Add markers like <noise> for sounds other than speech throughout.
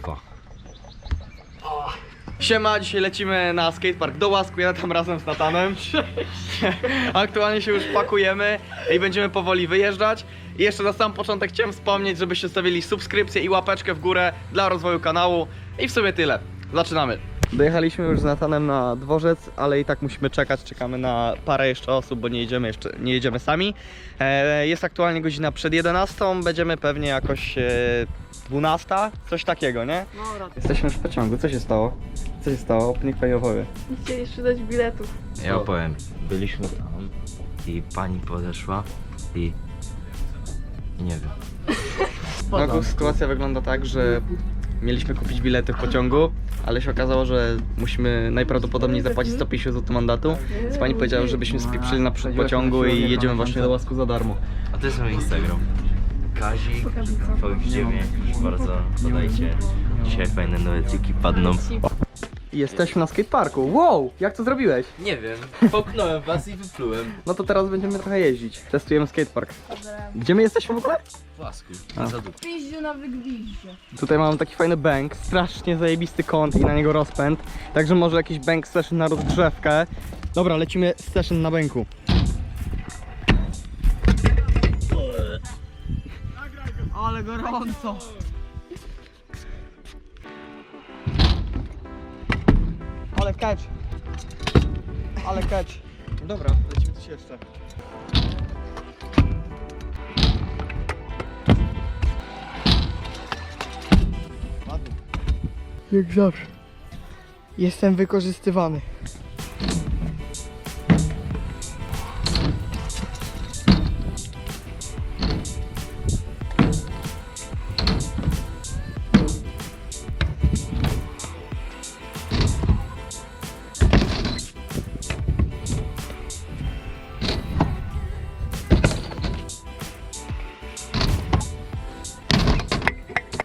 kurwa. Siema, dzisiaj lecimy na skatepark do Łasku, ja tam razem z Natanem. Aktualnie się już pakujemy i będziemy powoli wyjeżdżać. I jeszcze na sam początek chciałem wspomnieć, żebyście stawili subskrypcję i łapeczkę w górę dla rozwoju kanału. I w sumie tyle. Zaczynamy. Dojechaliśmy już z Natanem na dworzec, ale i tak musimy czekać. Czekamy na parę jeszcze osób, bo nie jedziemy jeszcze, nie jedziemy sami. E, jest aktualnie godzina przed 11, będziemy pewnie jakoś e, 12, coś takiego, nie? Jesteśmy już w pociągu, co się stało? Co się stało? Niech pani opowie. Nie chcieli sprzedać biletów. Ja opowiem. Byliśmy tam i pani podeszła i... i nie wiem. <laughs> No, sytuacja wygląda tak, że mieliśmy kupić bilety w pociągu, ale się okazało, że musimy najprawdopodobniej zapłacić 150 zł mandatu. Więc pani powiedziała, żebyśmy spieprzyli na przód pociągu i jedziemy właśnie do Łasku za darmo. A to jest mój Instagram. Kazik, Fox9, proszę bardzo, podajcie. Dzisiaj fajne noweciki padną. Jesteśmy na skateparku. Wow! Jak to zrobiłeś? Nie wiem, połknąłem was i wyplułem. No to teraz będziemy trochę jeździć. Testujemy skatepark. Gdzie my jesteśmy w ogóle? W łasku, A. za dupę. Piździu na wygwiździe. Tutaj mamy taki fajny bank, strasznie zajebisty kąt i na niego rozpęd. Także może jakiś bank session na rozgrzewkę. Dobra, lecimy session na banku. Ale gorąco! Ale catch! Ale catch! Dobra, lecimy coś jeszcze. Ładnie. Jak zawsze. Jestem wykorzystywany.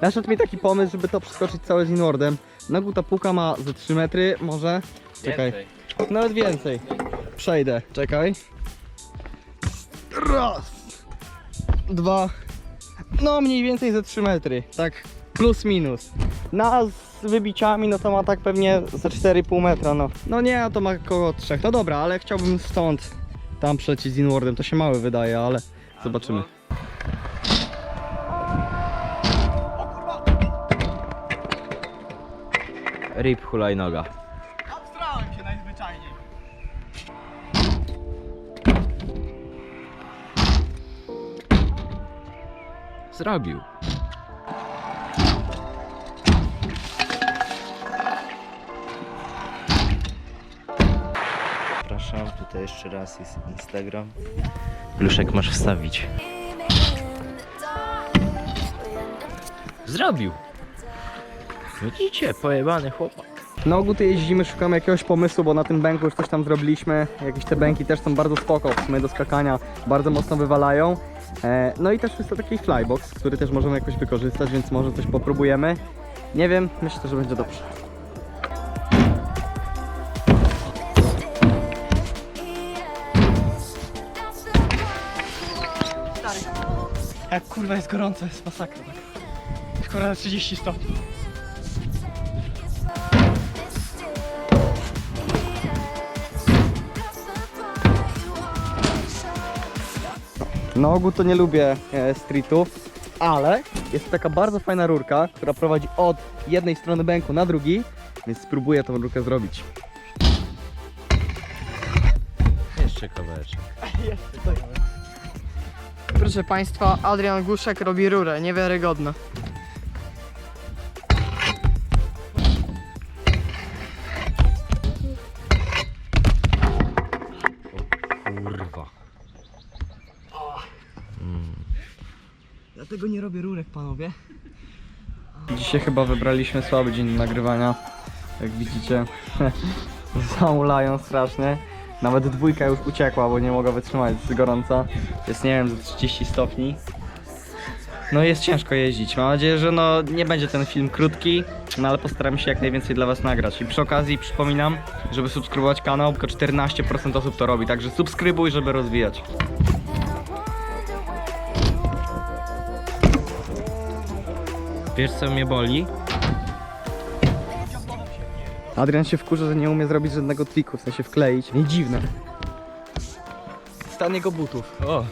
Naszedł mi taki pomysł, żeby to przeskoczyć całe z inwardem. Na ogół ta półka ma ze 3 metry, może. Czekaj. Nawet więcej. Przejdę. Czekaj. Raz. Dwa. No mniej więcej ze 3 metry. Tak plus minus. Na z wybiciami no to ma tak pewnie ze 4,5 metra no. No nie, to ma około 3. No dobra, ale chciałbym stąd tam przecieć z inwardem. To się mały wydaje, ale zobaczymy. Rip hulajnoga. Obstrałem się najzwyczajniej. Zrobił. Zapraszam, tutaj jeszcze raz jest Instagram. Pluszek masz wstawić. Zrobił. Widzicie, pojebany chłopak. Na ogół tu jeździmy, szukamy jakiegoś pomysłu, bo na tym bęku już coś tam zrobiliśmy. Jakieś te bęki też są bardzo spoko, w sumie do skakania bardzo mocno wywalają. E, no i też jest to taki flybox, który też możemy jakoś wykorzystać, więc może coś popróbujemy. Nie wiem, myślę, że będzie dobrze. Jak kurwa jest gorąco, jest masakra. Kurwa 30 stopni. Na ogół to nie lubię e, streetów, ale jest taka bardzo fajna rurka, która prowadzi od jednej strony bęku na drugi, więc spróbuję tą rurkę zrobić. Jeszcze kawałeczek. Proszę Państwa, Adrian Guszek robi rurę, niewiarygodne. Dlatego nie robię rurek, panowie. Dzisiaj chyba wybraliśmy słaby dzień nagrywania. Jak widzicie, <laughs> zamulają strasznie. Nawet dwójka już uciekła, bo nie mogła wytrzymać z gorąca. Jest nie wiem, ze 30 stopni. No jest ciężko jeździć. Mam nadzieję, że no nie będzie ten film krótki, no ale postaram się jak najwięcej dla was nagrać. I przy okazji przypominam, żeby subskrybować kanał, tylko 14% osób to robi, także subskrybuj, żeby rozwijać. Wiesz co mnie boli? Adrian się wkurza, że nie umie zrobić żadnego triku, w sensie wkleić. Nie dziwne. Stan jego butów. O.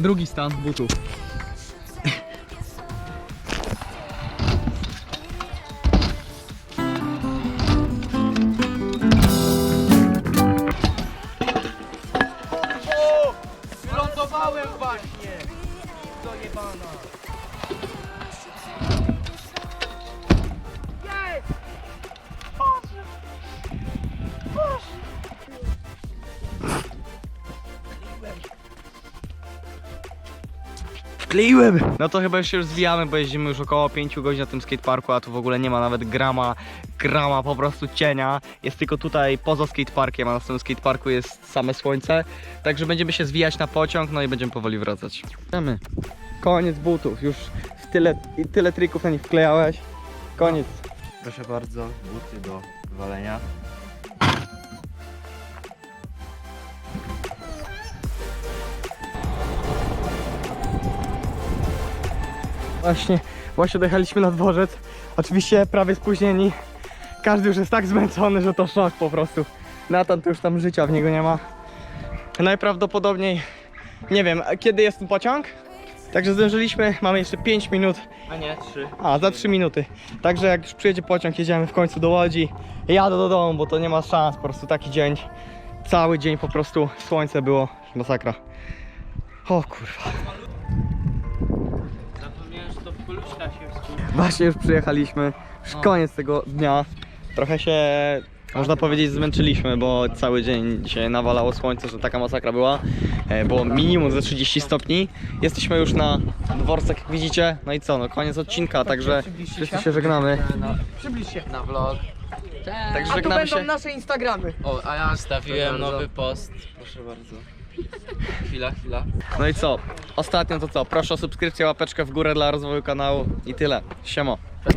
Drugi stan butów. O! Lądowałem właśnie! Dojebana! Wkleiłem! No to chyba już się już zwijamy, bo jeździmy już około 5 godzin na tym skateparku, a tu w ogóle nie ma nawet grama, grama po prostu cienia. Jest tylko tutaj poza skateparkiem, a na samym skateparku jest same słońce. Także będziemy się zwijać na pociąg, no i będziemy powoli wracać. Idziemy. Koniec butów, już w tyle, i tyle trików na nich wklejałeś. Koniec. Proszę bardzo, buty do walenia. Właśnie, właśnie dojechaliśmy na dworzec. Oczywiście prawie spóźnieni. Każdy już jest tak zmęczony, że to szok po prostu. Natan to już tam życia w niego nie ma. Najprawdopodobniej nie wiem, kiedy jest ten pociąg? Także zdążyliśmy, mamy jeszcze 5 minut. A nie, trzy. A, za 3 minuty. Także jak już przyjedzie pociąg, jedziemy w końcu do Łodzi. Jadę do domu, bo to nie ma szans, po prostu taki dzień. Cały dzień po prostu słońce było, masakra. O kurwa. Zapomniałem, że to poluszka się Właśnie już przyjechaliśmy. Już koniec tego dnia. Trochę się, można powiedzieć, zmęczyliśmy, bo cały dzień dzisiaj nawalało słońce, że taka masakra była. E, Było minimum ze 30 stopni. Jesteśmy już na dworcach, jak widzicie. No i co, no koniec odcinka, także wszyscy się żegnamy. Przybliż się. na vlog. Także A tu żegnamy będą się. nasze Instagramy. O, a ja Wstawiłem bardzo. nowy post. Proszę bardzo. Chwila, chwila. No i co? Ostatnio to co? Proszę o subskrypcję, łapeczkę w górę dla rozwoju kanału i tyle. Siemo.